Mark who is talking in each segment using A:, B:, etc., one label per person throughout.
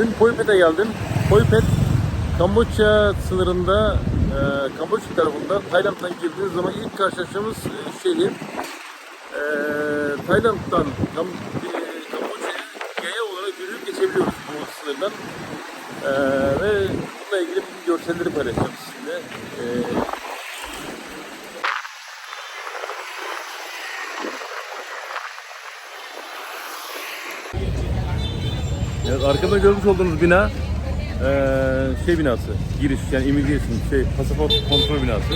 A: Dün Phuket geldim. Phuket Kamboçya sınırında e, Kamboçya tarafından Tayland'dan girdiğiniz zaman ilk karşılaştığımız e, şehir e, Tayland'dan Kam, Kamboçya'ya yaya olarak yürüyüp geçebiliyoruz bu sınırdan. E, ve bununla ilgili bir görselleri paylaşacağım sizinle. E, Evet, arkada görmüş olduğunuz bina eee, şey binası, giriş yani immigration, şey pasaport kontrol binası.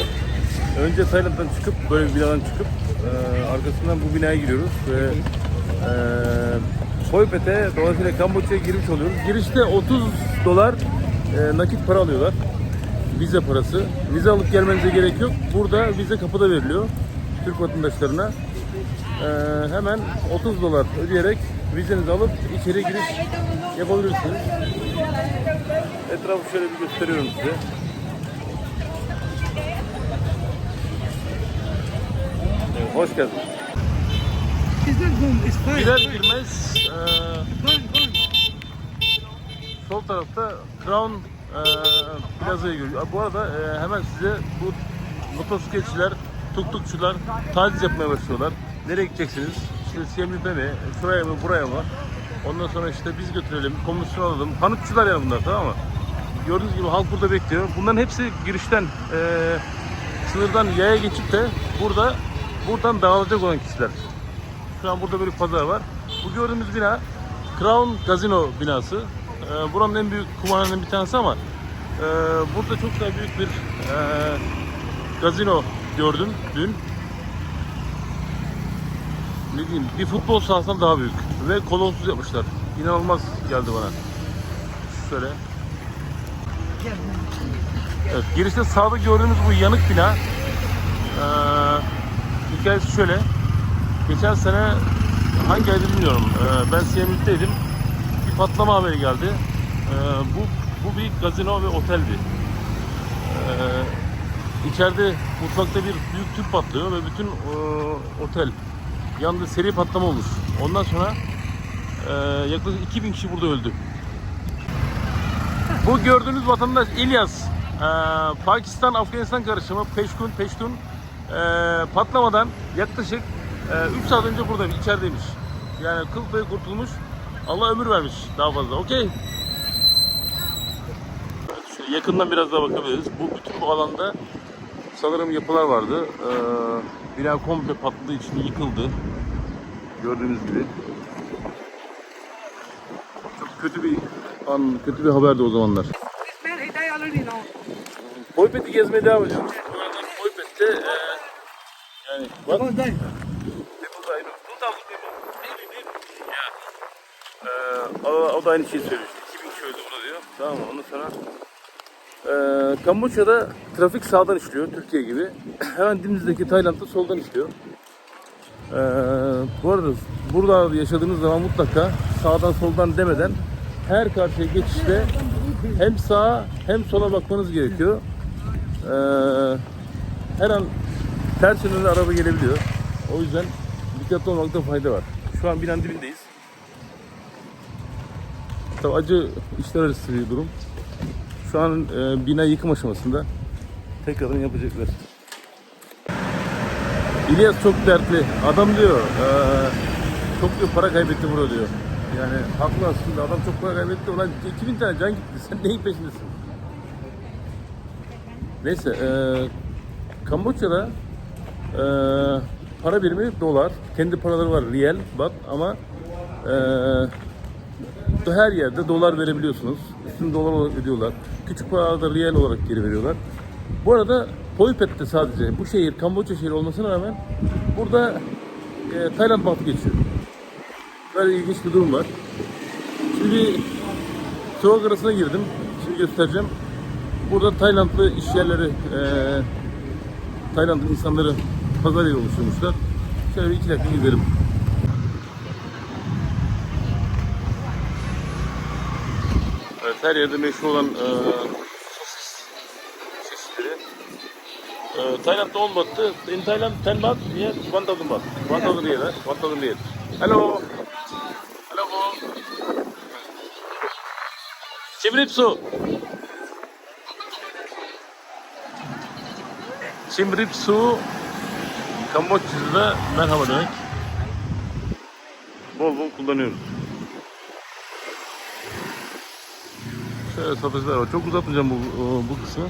A: Önce Tayland'dan çıkıp böyle bir binadan çıkıp eee, arkasından bu binaya giriyoruz ve eee Phuket dolayısıyla Kamboçya'ya girmiş oluyoruz. Girişte 30 dolar eee, nakit para alıyorlar. Vize parası. Vize alıp gelmenize gerek yok. Burada vize kapıda veriliyor Türk vatandaşlarına. Eee, hemen 30 dolar ödeyerek vizenizi alıp içeri giriş yapabilirsiniz. Etrafı şöyle bir gösteriyorum size. Evet, hoş geldin.
B: It's not boom, it's fine.
A: Girer girmez
B: fine.
A: sol tarafta Crown eee plazayı görüyor. Bu arada eee, hemen size bu motosikletçiler, tuktukçular taciz yapmaya başlıyorlar. Nereye gideceksiniz? İşte Siem Reap'e mi? Şuraya mı? Buraya mı? Ondan sonra işte biz götürelim, komisyon alalım. Hanıkçılar yani bunlar tamam mı? Gördüğünüz gibi halk burada bekliyor. Bunların hepsi girişten eee, sınırdan yaya geçip de burada buradan dağılacak olan kişiler. Şu an burada böyle bir pazar var. Bu gördüğümüz bina Crown Casino binası. Ee, buranın en büyük kumarhaneden bir tanesi ama e, burada çok daha büyük bir e, gazino gördüm dün. Ne diyeyim, bir futbol sahasından daha büyük ve kolonsuz yapmışlar. İnanılmaz geldi bana. Şöyle. Evet, girişte sağda gördüğümüz bu yanık bina. Ee, hikayesi şöyle. Geçen sene hangi ayda bilmiyorum. Ee, ben Siyamit'teydim. Bir patlama haberi geldi. Ee, bu bu bir gazino ve oteldi. Ee, içeride mutfakta bir büyük tüp patlıyor ve bütün e, otel yanında seri patlama olur. Ondan sonra e, yaklaşık 2000 kişi burada öldü. Bu gördüğünüz vatandaş İlyas. Ee, Pakistan-Afganistan karışımı Peşkun Peştun ee, patlamadan yaklaşık 3 saat önce burada içerideymiş. Yani kıl payı kurtulmuş. Allah ömür vermiş daha fazla. Okey. Yakından biraz daha bakabiliriz. Bu bütün bu alanda sanırım yapılar vardı. Ee, bina komple patladığı için yıkıldı. Gördüğünüz gibi. Çok kötü bir an, kötü bir haberdi o zamanlar. Boypet'i gezmeye devam ediyoruz. Bu arada Boypet'te e, yani bak
B: Come on, die.
A: people die. Two thousand people. Maybe, maybe. Yeah. Ee, o, o da aynı şeyi söylüyor. işte. 2000 kişi öldü burada diyor. Tamam mı? Ondan sonra e, Kamboçya'da trafik sağdan işliyor Türkiye gibi. Hemen dibimizdeki Tayland'da soldan işliyor. Ee, bu arada burada yaşadığınız zaman mutlaka sağdan soldan demeden her karşıya geçişte hem sağa hem sola bakmanız gerekiyor. Ee, her an ters yönde araba gelebiliyor. O yüzden dikkatli olmakta fayda var. Şu an binanın dibindeyiz. Tabii acı işler arası bir durum. Şu an e, bina yıkım aşamasında. Tekrardan yapacaklar. İlyas çok dertli. Adam diyor, e, çok diyor para kaybetti burada diyor. Yani haklı aslında adam çok para kaybetti. Ulan 2000 tane can gitti. Sen neyin peşindesin? Neyse, e, Kamboçya'da e, para birimi dolar. Kendi paraları var riyal, bak ama e, her yerde dolar verebiliyorsunuz. Üstünü dolar olarak ödüyorlar. Küçük paralarda riyal olarak geri veriyorlar. Bu arada Phuket sadece bu şehir Kamboçya şehri olmasına rağmen burada e, Tayland bahtı geçiyor. Böyle ilginç bir durum var. Şimdi sokak arasına girdim. Şimdi göstereceğim. Burada Taylandlı iş yerleri, e, Tayland'ın insanları pazar yeri oluşturmuşlar. Şöyle bir iki dakika gidelim. Her yerde meşhur olan e, sosis çeşitleri. E, Tayland'da 10 bahtı. In Thailand 10 baht, here 1000 baht. 1000 riyal, eh? 1000 riyal. Hello. Hello. Çimripsu. Çimripsu Kamboçya'da merhaba demek. Bol bol kullanıyoruz. Şöyle satıcılar var. Çok uzatmayacağım bu, bu kısmı.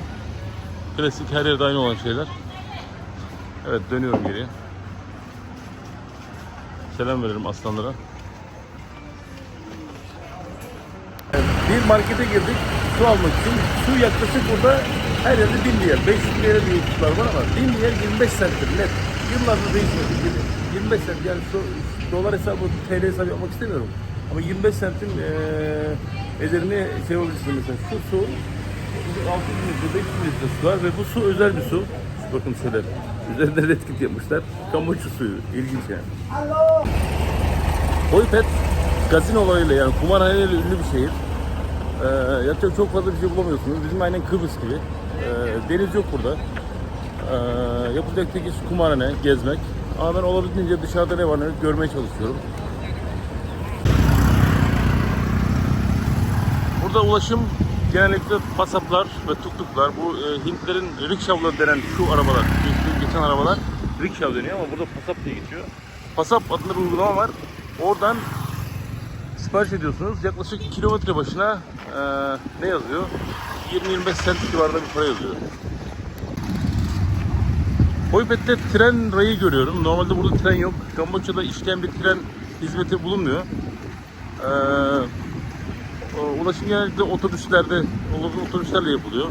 A: Klasik her yerde aynı olan şeyler. Evet dönüyorum geriye. Selam verelim aslanlara. Bir markete girdik su almak için. Su yaklaşık burada her yerde 1000 lira. 500 lira diye kutular var ama 1000 lira 25 centtir net. Yıllardır değişmedi. 25 cent yani şu dolar hesabı TL hesabı yapmak istemiyorum. Ama 25 centin eee ederini şey olabilirsin mesela. Şu su 600 litre, 500 litre su var ve bu su özel bir su. Bakın şöyle. Üzerinde red kit yapmışlar. Kamboçya suyu. İlginç yani. Hoypet gazinolarıyla yani kumarhaneyle ünlü bir şehir. Ee, yapacak çok fazla bir şey bulamıyorsunuz. Bizim aynen Kıbrıs gibi. Ee, deniz yok burada. Ee, yapılacak tek iş kumarhane, gezmek. Ama ben olabildiğince dışarıda ne var ne yok görmeye çalışıyorum. Burada ulaşım genellikle pasaplar ve tuktuklar. Bu e, Hintlerin rikshavları denen şu arabalar, geçen, geçen arabalar rikshav deniyor ama burada pasap diye geçiyor. Pasap adında bir uygulama var. Oradan sipariş ediyorsunuz. Yaklaşık kilometre başına e, ne yazıyor? 20-25 cent civarında bir para yazıyor. Hoypet'te tren rayı görüyorum. Normalde burada tren yok. Kamboçya'da işleyen bir tren hizmeti bulunmuyor. Ee, ulaşım genellikle otobüslerde, otobüslerle yapılıyor.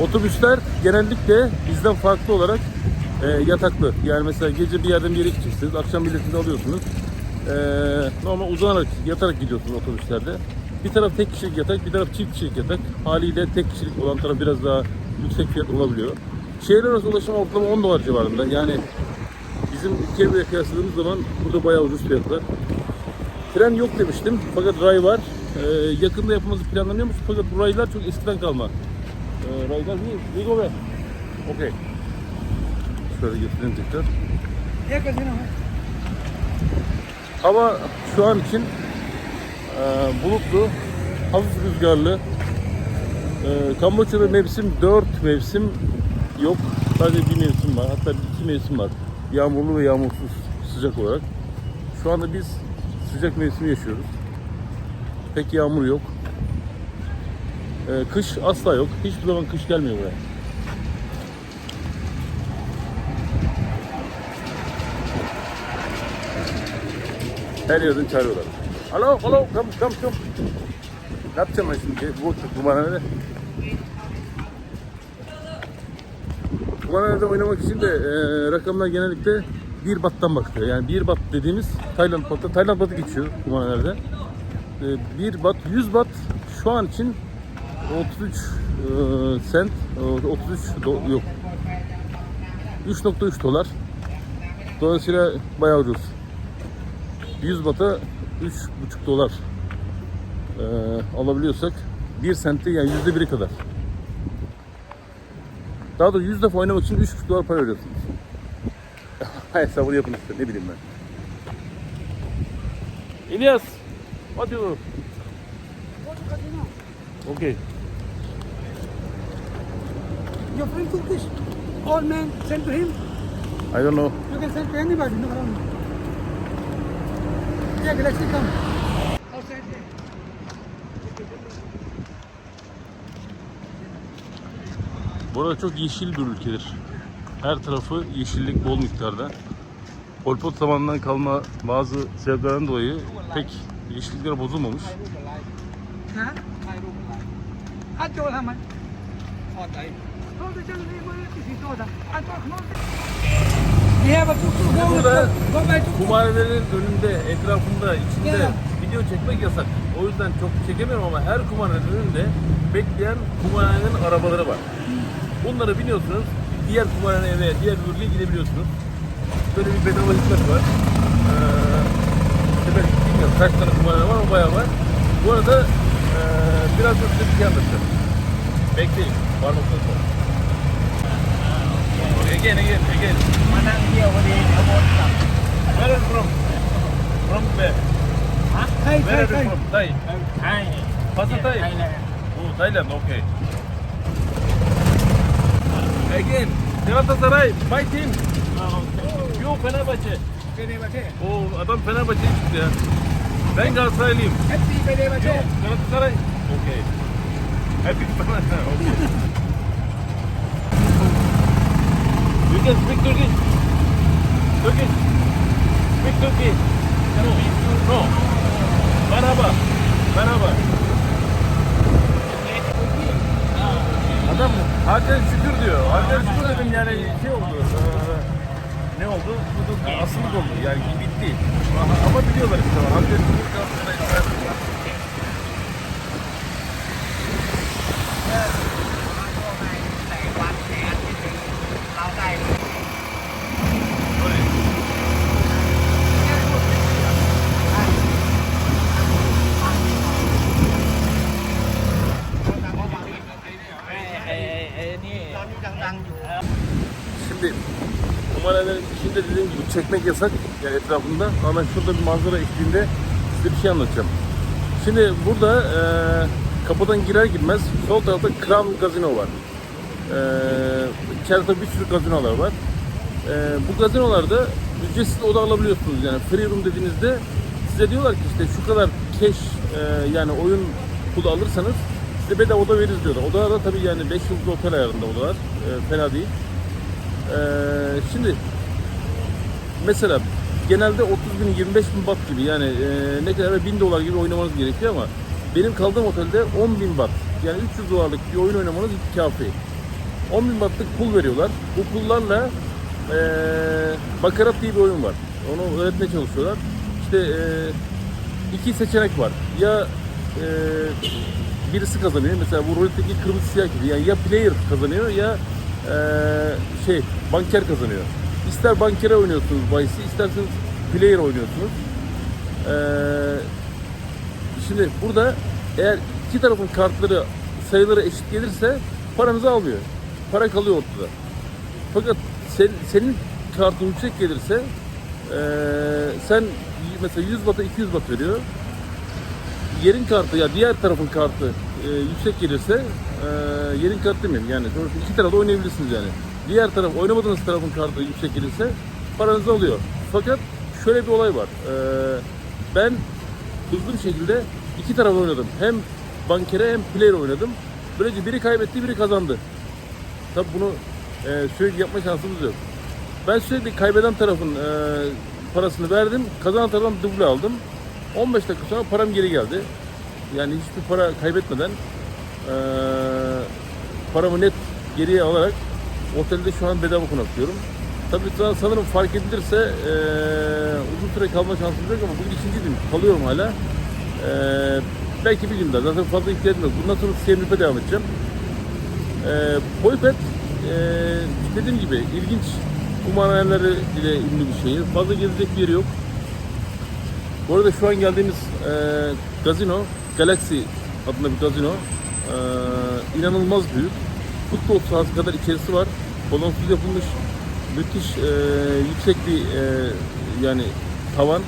A: Otobüsler genellikle bizden farklı olarak e, yataklı. Yani mesela gece bir yerden bir yere gideceksiniz, akşam biletini alıyorsunuz. E, normal uzanarak, yatarak gidiyorsunuz otobüslerde. Bir taraf tek kişilik yatak, bir taraf çift kişilik yatak. Haliyle tek kişilik olan taraf biraz daha yüksek fiyat olabiliyor. Şehirler arası ulaşım ortalama 10 dolar civarında. Yani bizim ülkeyle kıyasladığımız zaman burada bayağı ucuz fiyatlar. Tren yok demiştim fakat ray var. Ee, yakında yapılması planlanıyormuş fakat bu raylar çok eskiden kalma. Ee, raylar değil, we go back. Okey. Şöyle göstereyim tekrar. Hava şu an için e, bulutlu, hafif rüzgarlı. E, Kamboçya'da mevsim 4 mevsim yok. Sadece bir mevsim var. Hatta iki mevsim var. Yağmurlu ve yağmursuz sıcak olarak. Şu anda biz sıcak mevsimi yaşıyoruz. Pek yağmur yok. E, kış asla yok. Hiçbir zaman kış gelmiyor buraya. Her yerden çağırıyorlar. Alo, alo, come, come, come. Ne yapacağım ben şimdi? Bu kumarhanede. Kumarhanede oynamak için de e, rakamlar genellikle bir battan bakılıyor. Yani bir bat dediğimiz Tayland batı, Tayland batı geçiyor kumarhanelerde. E, bir bat, 100 bat şu an için 33 e, sent, e, 33 do- yok. 3.3 dolar. Dolayısıyla bayağı ucuz. 100 bata 3,5 dolar ee, alabiliyorsak 1 sente yani yüzde biri kadar. Daha doğrusu 100 defa oynamak için 3,5 dolar para ödüyorsunuz. Hesabını yapın işte ne bileyim ben. İlyas, what do you do? Okay.
B: your friend took this all man send to him
A: I don't know.
B: you can send to anybody no problem yeah galaxy come outside there
A: Burada çok yeşil bir ülkedir. Her tarafı yeşillik bol miktarda. Pol Pot zamanından kalma bazı sebeplerden dolayı pek yeşillikler bozulmamış. Burada kumarhanelerin önünde, etrafında, içinde video çekmek yasak. O yüzden çok çekemiyorum ama her kumarhanenin önünde bekleyen kumarhanenin arabaları var. Bunlara biniyorsunuz, diğer kumarhaneye veya diğer bölgeye gidebiliyorsunuz. Böyle bir bedava hizmet var. Ee, işte ben bilmiyorum kaç tane kumarhane var ama bayağı var. Bu arada e, biraz da size bir şey anlatacağım. Bekleyin. Var mı sonra. Again, again, again. Where are you from? From where?
B: Huh?
A: Where are you from? Thai.
C: Thai. What's
A: Thai?
C: Thailand.
A: Oh, Thailand, okay. Again. Galatasaray, my team.
B: Ah, okay. You Fenerbahçe. Fenerbahçe.
A: O adam Fenerbahçe çıktı ya. Ben Galatasaraylıyım.
B: Hepsi Fenerbahçe. Yok,
A: Galatasaray. Okay. Hepsi Fenerbahçe. Okay. you can speak Turkish. Turkish. Speak Turkish. No. No. Merhaba. Merhaba. Adam halden şükür diyor. Halden şükür dedim yani şey oldu. eee, ne oldu? Bu asılık oldu. Yani bitti. Ama biliyorlar işte. Halden şükür Galatasaray. Çekmek yasak yani etrafında ama şurada bir manzara eşliğinde size bir şey anlatacağım. Şimdi burada e, kapıdan girer girmez sol tarafta Crown Gazino var. E, içeride bir sürü gazinolar var. E, bu gazinolarda ücretsiz oda alabiliyorsunuz yani free room dediğinizde size diyorlar ki işte şu kadar cash e, yani oyun pulu alırsanız size bedava oda veririz diyorlar. Odalar da tabii yani 5 yıldızlı otel ayarında odalar. E, fena değil. Ee, şimdi mesela genelde 30 bin 25 bin bat gibi yani e, ne kadar 1000 dolar gibi oynamanız gerekiyor ama benim kaldığım otelde 10 bin bat yani 300 dolarlık bir oyun oynamanız kafi. 10 bin bahtlık pul veriyorlar. Bu pullarla e, bakarat diye bir oyun var. Onu öğretmeye çalışıyorlar. İşte e, iki seçenek var. Ya e, birisi kazanıyor. Mesela bu roletteki kırmızı siyah gibi. Yani ya player kazanıyor ya e, şey banker kazanıyor. İster bankere oynuyorsunuz bahisi, isterseniz player oynuyorsunuz. E, şimdi burada eğer iki tarafın kartları sayıları eşit gelirse paranızı almıyor. Para kalıyor ortada. Fakat sen, senin kartın yüksek gelirse e, sen mesela 100 bata 200 bat veriyor yerin kartı ya diğer tarafın kartı e, yüksek gelirse e, yerin kartı demeyeyim yani sonuçta iki tarafta oynayabilirsiniz yani. Diğer taraf oynamadığınız tarafın kartı yüksek gelirse paranızı alıyor. Fakat şöyle bir olay var. E, ben hızlı bir şekilde iki taraf oynadım. Hem bankere hem player oynadım. Böylece biri kaybetti biri kazandı. Tabi bunu e, sürekli yapma şansımız yok. Ben sürekli kaybeden tarafın e, parasını verdim. Kazanan taraftan duble aldım. 15 dakika sonra param geri geldi. Yani hiçbir para kaybetmeden e, paramı net geriye alarak otelde şu an bedava konaklıyorum. Tabii sanırım fark edilirse e, uzun süre kalma şansım yok ama bugün ikinci gün kalıyorum hala. E, belki bir gün daha. Zaten fazla ihtiyacım yok. Bundan sonra CMF'e devam edeceğim. E, Boypet e, dediğim gibi ilginç kumarhaneleri ile ünlü bir şehir. Fazla gezecek bir yeri yok. Bu arada şu an geldiğimiz e, gazino, Galaxy adında bir gazino. E, inanılmaz büyük. Futbol sahası kadar içerisi var. Balonsuz yapılmış. Müthiş e, yüksek bir e, yani tavan.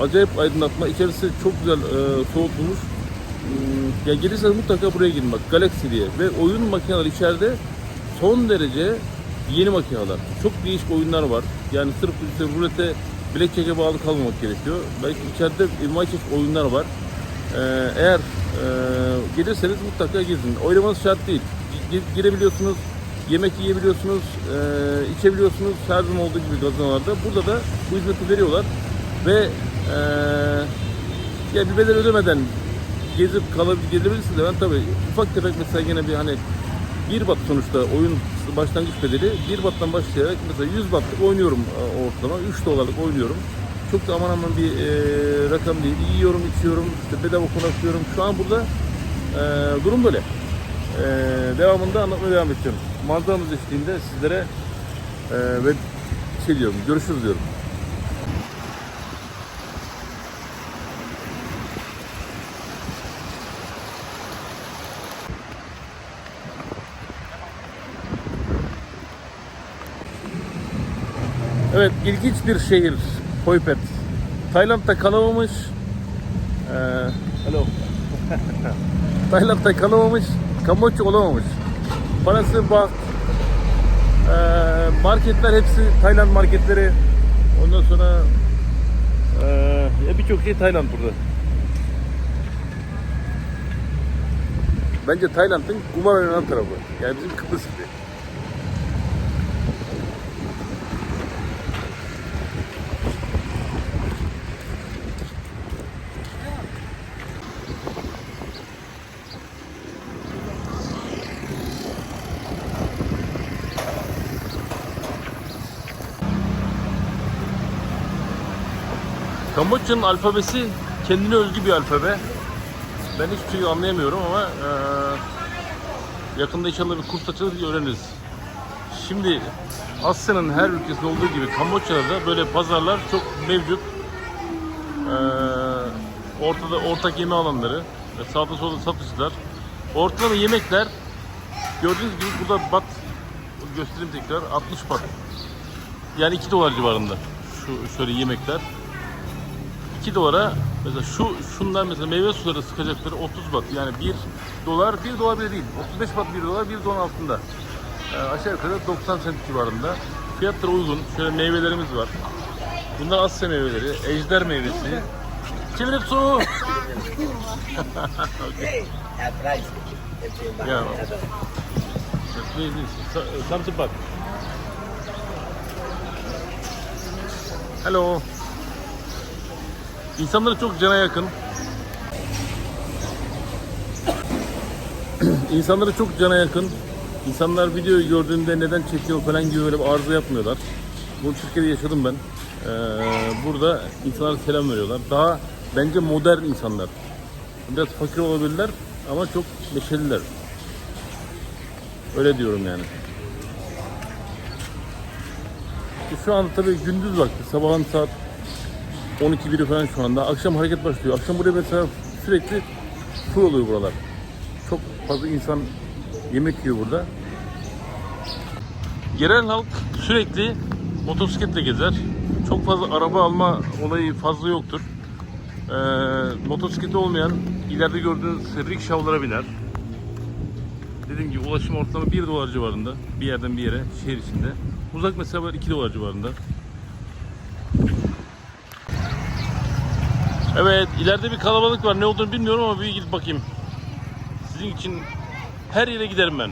A: Acayip aydınlatma. İçerisi çok güzel e, soğutulmuş. Hmm, Ya gelirseniz mutlaka buraya gidin bak Galaxy diye. Ve oyun makineleri içeride son derece yeni makineler. Çok değişik oyunlar var. Yani sırf işte rulete, blackjack'e bağlı kalmamak gerekiyor. Belki içeride çeşit oyunlar var. Ee, eğer e, gelirseniz mutlaka gezin. Oynamanız şart değil. Gi- girebiliyorsunuz, yemek yiyebiliyorsunuz, e, içebiliyorsunuz her zaman olduğu gibi gazinolarda. Burada da bu hizmeti veriyorlar ve e, ya bir bedel ödemeden gezip kalabilir, gelebilirsiniz de ben tabii ufak tefek mesela yine bir hani bir bat sonuçta oyun başlangıç bedeli bir battan başlayarak mesela 100 batlık oynuyorum e, ortalama 3 dolarlık oynuyorum. Çok da aman aman bir e, rakam değil. Yiyorum, içiyorum, işte bedava konaklıyorum. Şu an burada e, durum böyle. E, devamında anlatmaya devam edeceğim. Manzaramız eşliğinde sizlere e, ve şey diyorum, görüşürüz diyorum. Evet, ilginç bir şehir Phuket. Tayland'da kalamamış. Ee, hello. Tayland'da kalamamış, Kamboçya olamamış. Parası bak. Ee, marketler hepsi Tayland marketleri. Ondan sonra ee, birçok şey Tayland burada. Bence Tayland'ın kumar oynanan tarafı. Yani bizim Kıbrıs gibi. Kamboçya'nın alfabesi kendine özgü bir alfabe. Ben hiçbir şey anlayamıyorum ama eee, yakında inşallah bir kurs açılır öğreniriz. Şimdi Asya'nın her ülkesinde olduğu gibi Kamboçya'da da böyle pazarlar çok mevcut. Eee, ortada ortak yeme alanları, ve sağda solda satışlar. Ortalama yemekler gördüğünüz gibi burada bat göstereyim tekrar 60 bat. Yani 2 dolar civarında. Şu şöyle yemekler. 2 dolara mesela şu şundan mesela meyve suları sıkacakları 30 bat yani 1 dolar 1 dolar bile değil 35 bat 1 dolar 1 dolar altında Ee, aşağı yukarı 90 sent civarında fiyatları uygun şöyle meyvelerimiz var bunlar Asya meyveleri ejder meyvesi çevirip su okay. ya Please, please, something. Hello. İnsanlara çok cana yakın. İnsanlara çok cana yakın. İnsanlar videoyu gördüğünde neden çekiyor falan gibi böyle bir arıza yapmıyorlar. Bunu Türkiye'de yaşadım ben. Ee, burada insanlar selam veriyorlar. Daha bence modern insanlar. Biraz fakir olabilirler ama çok neşeliler. Öyle diyorum yani. Şu anda tabii gündüz vakti. Sabahın saat 12 biri falan şu anda. Akşam hareket başlıyor. Akşam buraya mesela sürekli full oluyor buralar. Çok fazla insan yemek yiyor burada. Yerel halk sürekli motosikletle gezer. Çok fazla araba alma olayı fazla yoktur. Ee, motosikleti olmayan ileride gördüğünüz rikşavlara biner. Dediğim gibi ulaşım ortalama 1 dolar civarında bir yerden bir yere şehir içinde. Uzak mesafeler 2 dolar civarında. Evet, ileride bir kalabalık var. Ne olduğunu bilmiyorum ama bir gidip bakayım. Sizin için her yere giderim ben.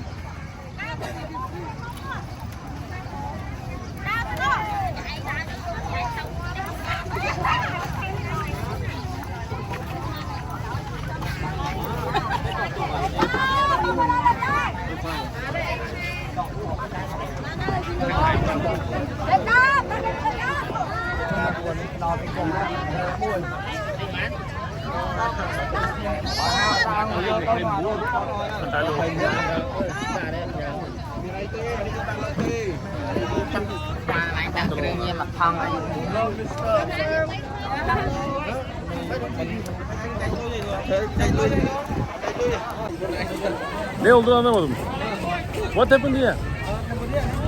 C: Mặt thân ấy.
A: Ne olduğunu anlamadım. What happened here?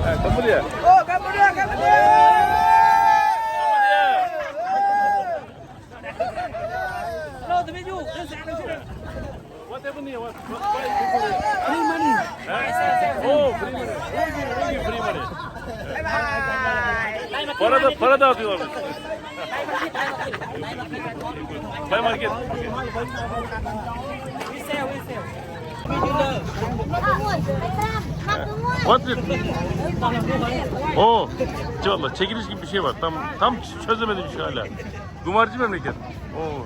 A: Ha, Cambodia.
B: Oh, Cambodia, Cambodia!
A: What happened here? What, what, why people here?
B: Free money.
A: Ha? Oh, free money. Thank.
B: Bye bye.
A: Para da para dağıtıyorlar. Bay market. What is Oh, valla çekiliş gibi bir şey var. Tam tam çözemedim şu hala. Kumarcı memleket. Oh.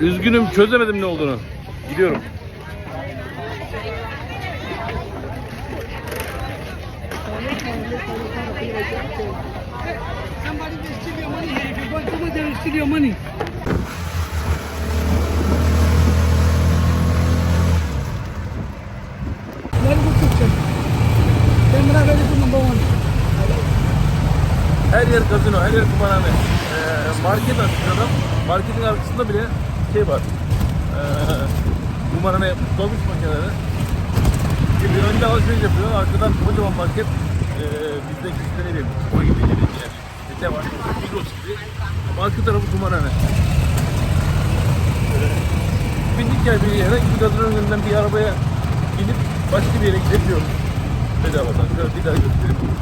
A: Üzgünüm çözemedim ne olduğunu. Gidiyorum.
B: Her
A: yer kazino, her yer kumarhane. Market açmış adam. Marketin arkasında bile şey var. Ee, kumarhane dolmuş makineleri. Şimdi önde alışveriş yapıyor, arkadan kocaman market. Ee, bizdeki işte ne bileyim, o gibi ne yani. Ne var? Migros gibi. Ama arka tarafı kumarhane. Bindik ya bir herhangi bir gazonun önünden bir arabaya binip başka bir yere gidebiliyoruz. Bedavadan. Bir daha göstereyim.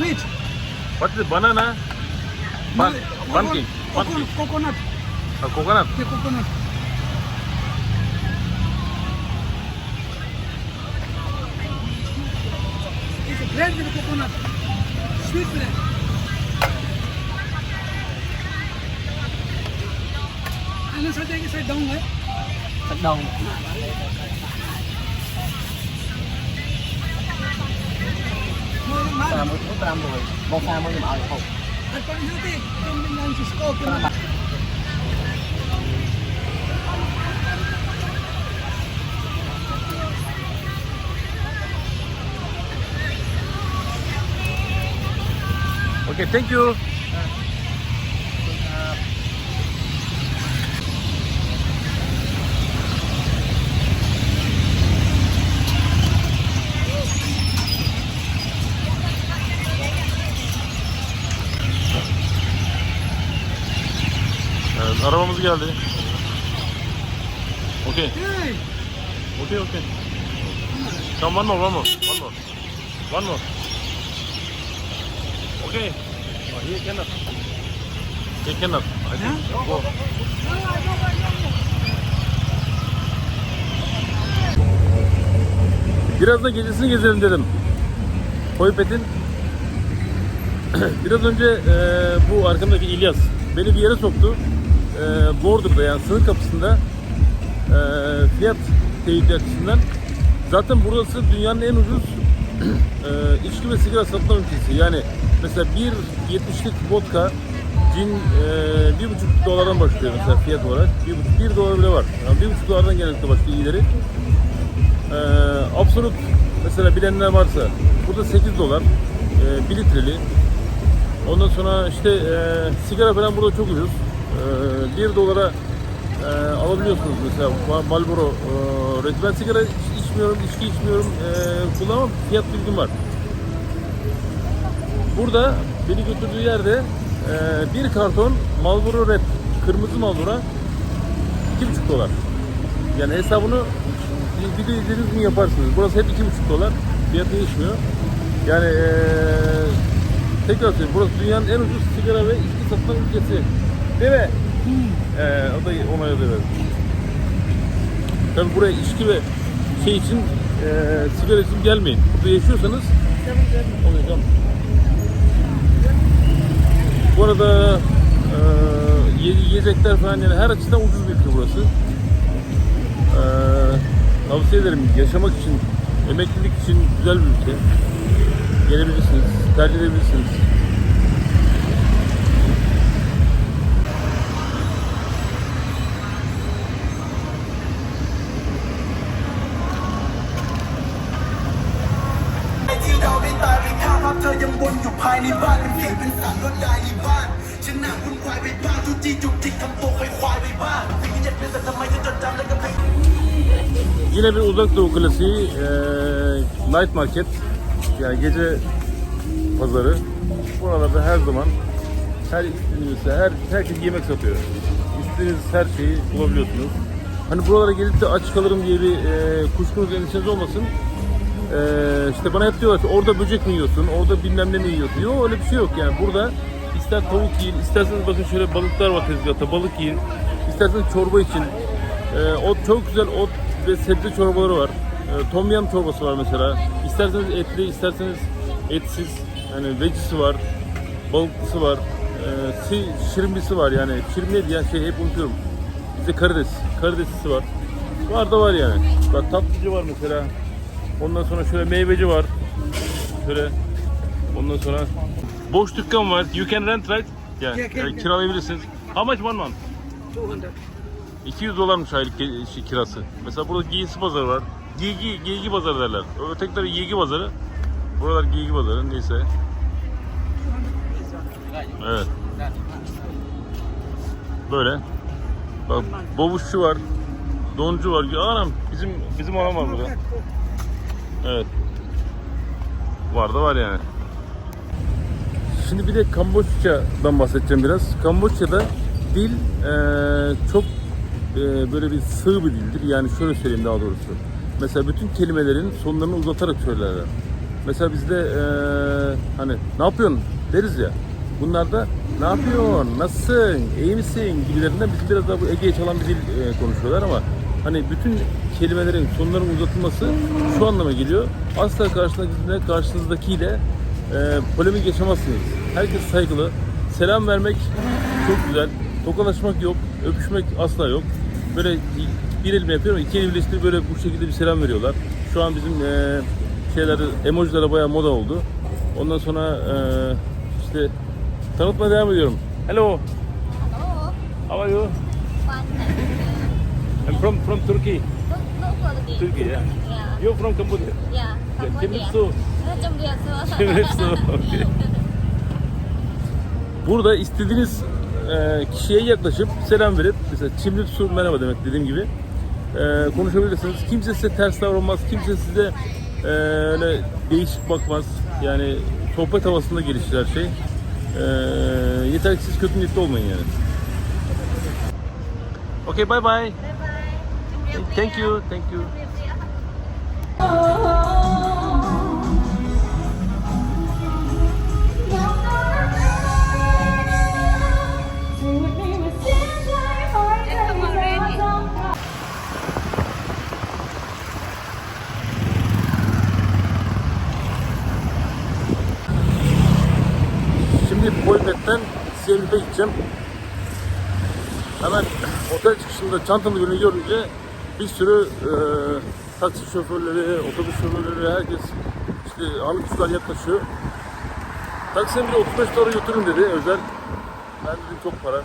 B: sweet.
A: What's the banana? Ban,
B: no,
A: ban cake.
B: Ban coconut.
A: Cake.
B: Coconut.
A: A coconut.
B: The coconut. It's a bread with coconut. Sweet bread. Sir
C: जाएँगे sir
B: down
C: है
B: sir
C: down Pertama, pertama rồi. Một pha mới mở
B: được không? Anh con hữu tiền, trong
A: mình đang chỉ score kia mà. Okay, thank you. Come one more, one more, one more, one more. Okay. Oh, he cannot. He cannot. I think. Go. Biraz da gecesini gezelim dedim. Koypet'in biraz önce e, bu arkamdaki İlyas beni bir yere soktu. E, Bordur'da yani sınır kapısında e, fiyat teyidi açısından. Zaten burası dünyanın en ucuz e, içki ve sigara satılan ülkesi. Yani mesela bir 70'lik vodka cin e, bir buçuk dolardan başlıyor mesela fiyat olarak. Bir, buçuk, bir dolar bile var. Yani bir buçuk dolardan genellikle başlıyor iyileri. E, Absolut mesela bilenler varsa burada 8 dolar e, 1 litreli. Ondan sonra işte e, sigara falan burada çok ucuz. E, 1 dolara e, alabiliyorsunuz mesela Ma- Marlboro e, Red. Ben sigara içmiyorum, içki içmiyorum, e, kullanmam. Fiyat bilgim var. Burada beni götürdüğü yerde e, bir karton Marlboro Red, kırmızı Marlboro 2,5 dolar. Yani hesabını bir video izlediğiniz gün yaparsınız. Burası hep 2,5 dolar. Fiyat değişmiyor. Yani e, tekrar söyleyeyim. Burası dünyanın en ucuz sigara ve içki satılan ülkesi. Değil mi? Ee, o da onayladı. Tabii buraya içki ve şey için e, sigara için gelmeyin. Burada yaşıyorsanız olacağım. Bu arada e, ye- yiyecekler falan yani her açıdan ucuz bir ülke burası. E, tavsiye ederim yaşamak için, emeklilik için güzel bir ülke. Gelebilirsiniz, tercih edebilirsiniz. Yine bir uzak doğu klasiği eee night market yani gece pazarı. Buralarda her zaman her istediğinizde her herkes yemek satıyor. İstediğiniz her şeyi bulabiliyorsunuz. Hani buralara gelip de aç kalırım diye bir eee kuşkunuz endişeniz olmasın. Eee işte bana hep diyorlar orada böcek mi yiyorsun, orada bilmem ne mi yiyorsun. Yok öyle bir şey yok yani burada ister tavuk yiyin, isterseniz bakın şöyle balıklar var tezgahta, balık yiyin. İsterseniz çorba için. Ee, ot çok güzel ot ve sebze çorbaları var. Ee, tom yum çorbası var mesela. İsterseniz etli, isterseniz etsiz. Yani vegisi var. balıklısı var. E, si, şirimbisi var yani. Şirin neydi ya şey hep unutuyorum. Bizde karides. Karideslisi var. Var da var yani. Bak tatlıcı var mesela. Ondan sonra şöyle meyveci var. Şöyle. Ondan sonra boş dükkan var. You can rent right?
B: Yeah, can-
A: yani kiralayabilirsiniz. How much one month?
B: 200.
A: 200 dolarmış aylık ge- şey, kirası. Mesela burada giysi pazarı var. Giygi, giygi pazarı derler. Ötekileri giygi pazarı. Buralar giygi pazarı neyse. Evet. Böyle. Bak bobuşçu var. Doncu var. Anam bizim bizim olan var burada. Evet. Var da var yani. Şimdi bir de Kamboçya'dan bahsedeceğim biraz. Kamboçya'da dil eee, çok eee, böyle bir sığ bir dildir. Yani şöyle söyleyeyim daha doğrusu. Mesela bütün kelimelerin sonlarını uzatarak söylerler. Mesela bizde eee, hani ne yapıyorsun deriz ya. Bunlar da ne yapıyorsun, nasılsın, iyi misin gibilerinden bizim biraz daha bu Ege'ye çalan bir dil eee, konuşuyorlar ama hani bütün kelimelerin sonlarının uzatılması şu anlama geliyor. Asla karşınızdaki, karşınızdakiyle e, polemik yaşamazsınız. Herkes saygılı. Selam vermek çok güzel. Tokalaşmak yok. Öpüşmek asla yok. Böyle bir elimle yapıyorum. iki eli birleştirip böyle bu şekilde bir selam veriyorlar. Şu an bizim e, şeyleri, emojilere bayağı moda oldu. Ondan sonra e, işte tanıtmaya devam ediyorum. Hello.
D: Hello.
A: How are you? I'm from from Turkey. Turkey, yeah.
D: Yeah.
A: You're from Cambodia.
D: Yeah. Cambodia.
A: Kim. Kim Su, okay. Burada istediğiniz e, kişiye yaklaşıp selam verip mesela çimdik su merhaba demek dediğim gibi e, konuşabilirsiniz. Kimse size ters davranmaz, kimse size e, öyle değişik bakmaz. Yani sohbet havasında gelişir her şey. Yeter ki siz kötü niyetli olmayın yani. Okay, bye bye.
D: Bye bye.
A: Thank you, thank you. Siyerlik'e gideceğim. Hemen otel çıkışında çantalı birini görünce bir sürü e, taksi şoförleri, otobüs şoförleri, herkes işte ağırlık kuşlar yaklaşıyor. Taksiye bile 35 dolara götürün dedi özel. Ben dedim çok para.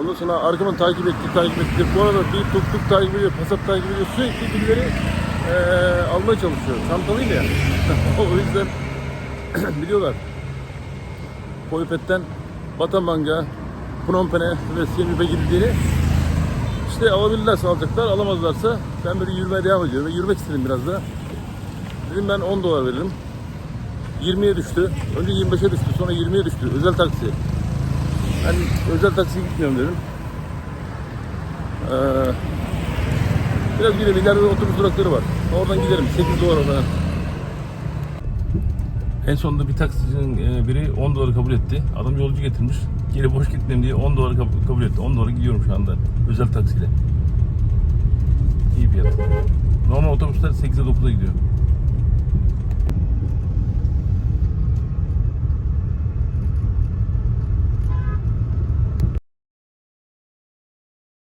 A: Ondan sonra arkamdan takip etti, takip etti. Bu arada bir tuk tuk takip ediyor, pasap takip ediyor. Sürekli birileri e, almaya çalışıyor. Çantalıyla ya. o yüzden biliyorlar. Poipet'ten Batamang'a, Phnom Penh'e ve Siem Reap'e gidildiğini işte alabilirlerse alacaklar, alamazlarsa ben böyle yürümeye devam ediyorum ve yürümek istedim biraz da. Dedim ben 10 dolar veririm. 20'ye düştü. Önce 25'e düştü, sonra 20'ye düştü. Özel taksi. Ben özel taksiye gitmiyorum dedim. Ee, biraz gidelim. İleride otobüs durakları var. Oradan giderim. 8 dolar oradan. En sonunda bir taksicinin e, biri 10 doları kabul etti. Adam yolcu getirmiş. Geri boş gitmeyeyim diye 10 doları kabul, etti. 10 dolara gidiyorum şu anda özel taksiyle. İyi fiyat. Normal otobüsler 8'e 9'a gidiyor.